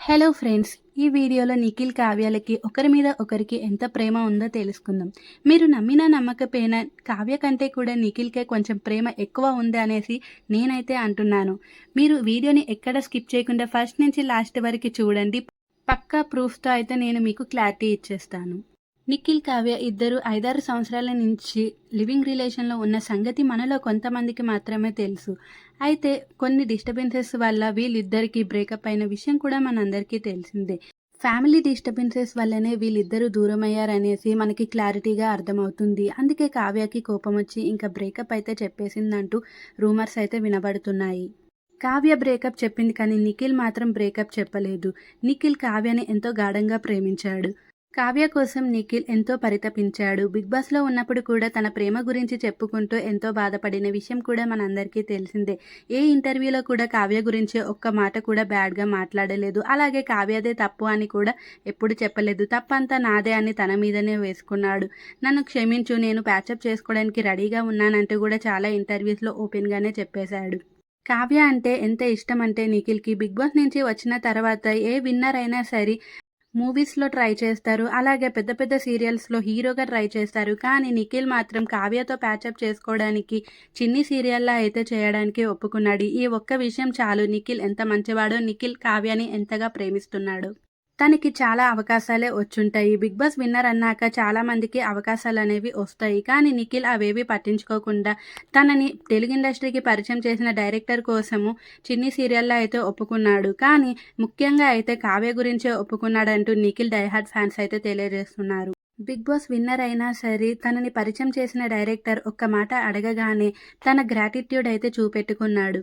Hello friends ఈ వీడియోలో నిఖిల్ కావ్యాలకి ఒకరి మీద ఒకరికి ఎంత ప్రేమ ఉందో తెలుసుకుందాం. మీరు నమ్మినా నమ్మకపోయినా కావ్య కంటే కూడా నిఖిల్కే కొంచెం ప్రేమ ఎక్కువ ఉంది అనేసి నేనైతే అంటున్నాను. మీరు వీడియోని ఎక్కడ స్కిప్ చేయకుండా ఫస్ట్ నుంచి లాస్ట్ వరకు చూడండి. పక్కా ప్రూఫ్తో అయితే నేను మీకు క్లారిటీ ఇచ్చేస్తాను. నిఖిల్ కావ్య ఇద్దరు ఐదారు సంవత్సరాల నుంచి లివింగ్ రిలేషన్లో ఉన్న సంగతి మనలో కొంతమందికి మాత్రమే తెలుసు. అయితే కొన్ని డిస్టర్బెన్సెస్ వల్ల వీళ్ళిద్దరికీ బ్రేకప్ అయిన విషయం కూడా మనందరికీ తెలిసిందే. ఫ్యామిలీ డిస్టర్బెన్సెస్ వల్లనే వీళ్ళిద్దరూ దూరం అయ్యారనేసి మనకి క్లారిటీగా అర్థమవుతుంది. అందుకే కావ్యకి కోపం వచ్చి ఇంకా బ్రేకప్ అయితే చెప్పేసిందంటూ రూమర్స్ అయితే వినబడుతున్నాయి. కావ్య బ్రేకప్ చెప్పింది కానీ నిఖిల్ మాత్రం బ్రేకప్ చెప్పలేదు. నిఖిల్ కావ్యని ఎంతో గాఢంగా ప్రేమించాడు. కావ్య కోసం నిఖిల్ ఎంతో పరితపించాడు. బిగ్ బాస్లో ఉన్నప్పుడు కూడా తన ప్రేమ గురించి చెప్పుకుంటూ ఎంతో బాధపడిన విషయం కూడా మనందరికీ తెలిసిందే. ఏ ఇంటర్వ్యూలో కూడా కావ్య గురించి ఒక్క మాట కూడా బ్యాడ్గా మాట్లాడలేదు. అలాగే కావ్యదే తప్పు అని కూడా ఎప్పుడు చెప్పలేదు. తప్పంతా నాదే అని తన మీదనే వేసుకున్నాడు. నన్ను క్షమించు నేను ప్యాచప్ చేసుకోవడానికి రెడీగా ఉన్నానంటూ కూడా చాలా ఇంటర్వ్యూస్లో ఓపెన్గానే చెప్పేశాడు. కావ్య అంటే ఎంత ఇష్టం అంటే నిఖిల్కి బిగ్ బాస్ నుంచి వచ్చిన తర్వాత ఏ విన్నర్ అయినా సరే మూవీస్లో ట్రై చేస్తారు. అలాగే పెద్ద పెద్ద సీరియల్స్లో హీరోగా ట్రై చేస్తారు. కానీ నిఖిల్ మాత్రం కావ్యతో ప్యాచప్ చేసుకోవడానికి చిన్ని సీరియల్లో అయితే చేయడానికి ఒప్పుకున్నాడు. ఈ ఒక్క విషయం చాలు. నిఖిల్ ఎంత మంచివాడో నిఖిల్ కావ్యని ఎంతగా ప్రేమిస్తున్నాడు. తనకి చాలా అవకాశాలే వచ్చుంటాయి. బిగ్ బాస్ విన్నర్ అన్నాక చాలా మందికి అవకాశాలు అనేవి వస్తాయి. కానీ నిఖిల్ అవేవి పట్టించుకోకుండా తనని తెలుగు ఇండస్ట్రీకి పరిచయం చేసిన డైరెక్టర్ కోసము చిన్ని సీరియల్లో అయితే ఒప్పుకున్నాడు. కానీ ముఖ్యంగా అయితే కావ్య గురించే ఒప్పుకున్నాడంటూ నిఖిల్ డైహార్డ్ ఫ్యాన్స్ అయితే తెలియజేస్తున్నారు. బిగ్ బాస్ విన్నర్ అయినా సరే తనని పరిచయం చేసిన డైరెక్టర్ ఒక్క మాట అడగగానే తన గ్రాటిట్యూడ్ అయితే చూపెట్టుకున్నాడు.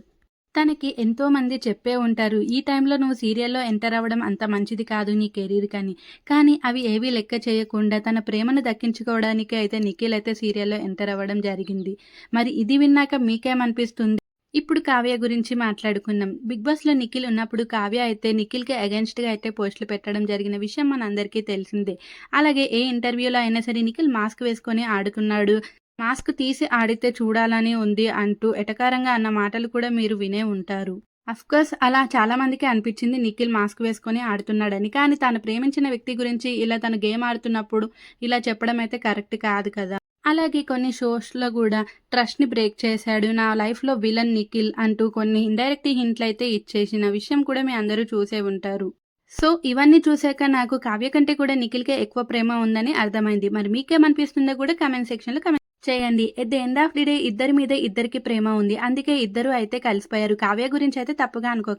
తనకి ఎంతో మంది చెప్పే ఉంటారు ఈ టైంలో నువ్వు సీరియల్లో ఎంటర్ అవ్వడం అంత మంచిది కాదు నీ కెరీర్ కానీ. కానీ అవి ఏవీ లెక్క చేయకుండా తన ప్రేమను దక్కించుకోవడానికి అయితే నిఖిల్ అయితే సీరియల్లో ఎంటర్ అవ్వడం జరిగింది. మరి ఇది విన్నాక మీకేమనిపిస్తుంది? ఇప్పుడు కావ్య గురించి మాట్లాడుకుందాం. బిగ్ బాస్లో నిఖిల్ ఉన్నప్పుడు కావ్య అయితే నిఖిల్కి అగెన్స్ట్గా అయితే పోస్టులు పెట్టడం జరిగిన విషయం మనందరికీ తెలిసిందే. అలాగే ఏ ఇంటర్వ్యూలో అయినా సరే నిఖిల్ మాస్క్ వేసుకొని ఆడుతున్నాడు మాస్క్ తీసి ఆడితే చూడాలని ఉంది అంటూ ఎటకారంగా అన్న మాటలు కూడా మీరు వినే ఉంటారు. అఫ్కోర్స్ అలా చాలా మందికి అనిపించింది నిఖిల్ మాస్క్ వేసుకొని ఆడుతున్నాడని. కానీ తాను ప్రేమించిన వ్యక్తి గురించి ఇలా తను గేమ్ ఆడుతున్నప్పుడు ఇలా చెప్పడం అయితే కరెక్ట్ కాదు కదా. అలాగే కొన్ని షోస్లో కూడా ట్రస్ట్ని బ్రేక్ చేశాడు. నా లైఫ్లో విలన్ నిఖిల్ అంటూ కొన్ని ఇండైరెక్ట్ హింట్లు అయితే ఇచ్చేసిన విషయం కూడా మీ అందరూ చూసే ఉంటారు. సో ఇవన్నీ చూశాక నాకు కావ్య కంటే కూడా నిఖిల్కే ఎక్కువ ప్రేమ ఉందని అర్థమైంది. మరి మీకేమనిపిస్తుందో కూడా కమెంట్ సెక్షన్లో కమెంట్ చేయండి. At the end of the day ఇద్దరి మీద ఇద్దరికి ప్రేమ ఉంది. అందుకే ఇద్దరు అయితే కలిసిపోయారు. కావ్య గురించి అయితే తప్పుగా అనుకోకండి.